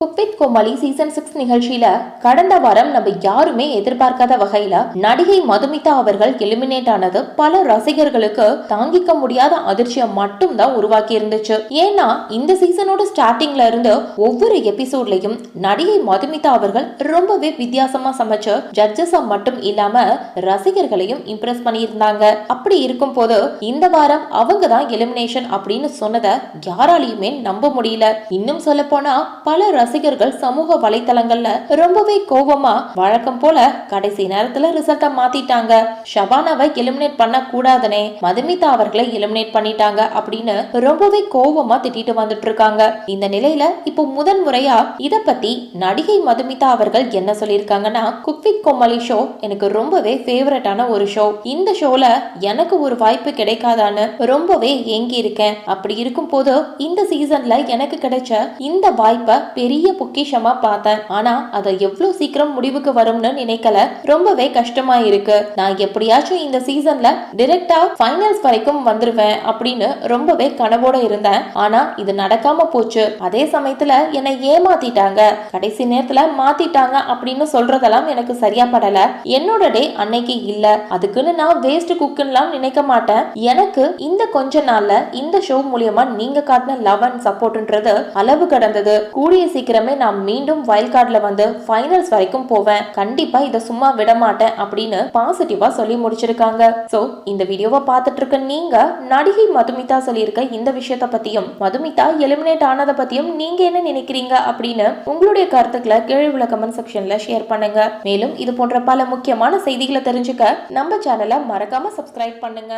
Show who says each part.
Speaker 1: Cook with கோமாளி season six நிகழ்ச்சியில கடந்த வாரம் நம்ம யாருமே எதிர்பார்க்காத வகையில நடிகை மதுமிதா அவர்கள் எலிமினேட் ஆனது பல ரசிகர்களுக்கு தாங்கிக்க முடியாத அதிர்ச்சியை மட்டும் தான் உருவாக்கி இருந்துச்சு ஏன்னா இந்த சீசனோட ஸ்டார்டிங்ல இருந்து ஒவ்வொரு எபிசோட்லயும் நடிகை மதுமிதா அவர்கள் ரொம்பவே வித்தியாசமா சமைச்சு ஜட்ஜஸா மட்டும் இல்லாம ரசிகர்களையும் இம்ப்ரெஸ் பண்ணியிருந்தாங்க. அப்படி இருக்கும் போது இந்த வாரம் அவங்க தான் எலிமினேஷன் அப்படின்னு சொன்னதை யாராலையுமே நம்ப முடியல. இன்னும் சொல்ல போனா பல ரசிகர்கள் சமூக வலைத்தளங்கள்ல ரொம்பவே கோபமா வழக்கம் போல கடைசி நேரத்துல ரிசல்ட்ட மாத்திட்டாங்க. ஷபானாவை எலிமினேட் பண்ண கூடாதுனே மதுமிதா அவர்களை எலிமினேட் பண்ணிட்டாங்க அப்படின்னு ரொம்பவே கோபமா திட்டிட்டு வந்துட்டு இருக்காங்க. இந்த நிலையில இப்போ முதன் முறையா இத பத்தி நடிகை மதுமிதா அவர்கள் என்ன சொல்லியிருக்காங்கன்னா குக்விக் கோமாளி ஷோ எனக்கு ரொம்பவே ஃபேவரட்டான ஒரு ஷோ இந்த ஷோல எனக்கு ஒரு வாய்ப்பு கிடைக்காதான்னு ரொம்பவே ஏங்கி இருக்கேன் அப்படி இருக்கும் போது இந்த சீசன்ல எனக்கு கிடைச்ச இந்த வாய்ப்பை பெரிய பொக்கிஷமா பார்த்தேன். ஆனா அதை எவ்வளவு சீக்கிரம் முடிவுக்கு வரும்னு நினைக்கல. ரொம்பவே கஷ்டமா இருக்கு நான் எப்படியாச்சும் இந்த சீசன்ல டிரெக்டா ஃபைனல்ஸ் வரைக்கும் வந்துருவேன் அப்படின்னு ரொம்பவே கனவோட இருந்தேன். ஆனா இது நடக்காம போச்சு. அதே சமயத்துல என்னை ஏமாத்திட்டாங்க. கடைசி நேரத்துல மாத்திட்டாங்க அப்படின்னு சொல்றதெல்லாம் எனக்கு சரியா படல. என்னோட டே அன்னைக்கு இல்ல. அதுக்குன்னு நான் வேஸ்ட் குக்குன்னுலாம் நினைக்க மாட்டேன். எனக்கு இந்த கொஞ்ச நாள்ல இந்த ஷோ மூலியமா நீங்க காட்டின லவ் அண்ட் சப்போர்ட்ன்றது அளவு கடந்தது. கூடிய சீக்கிரம் சீக்கிரமே நான் மீண்டும் வைல்ட் கார்டில் வந்து ஃபைனல்ஸ் வரைக்கும் போவேன். கண்டிப்பா இதை சும்மா விட மாட்டேன் அப்படின்னு பாசிட்டிவா சொல்லி முடிச்சிருக்காங்க. ஸோ இந்த வீடியோவை பார்த்துட்டு இருக்க நீங்க நடிகை மதுமிதா சொல்லியிருக்க இந்த விஷயத்த பத்தியும் மதுமிதா எலிமினேட் ஆனதை பத்தியும் நீங்க என்ன நினைக்கிறீங்க அப்படின்னு உங்களுடைய கருத்துக்களை கீழே உள்ள கமெண்ட் செக்ஷன்ல ஷேர் பண்ணுங்க. மேலும் இது போன்ற பல முக்கியமான செய்திகளை தெரிஞ்சுக்க நம்ம சேனலை மறக்காம சப்ஸ்கிரைப் பண்ணுங்க.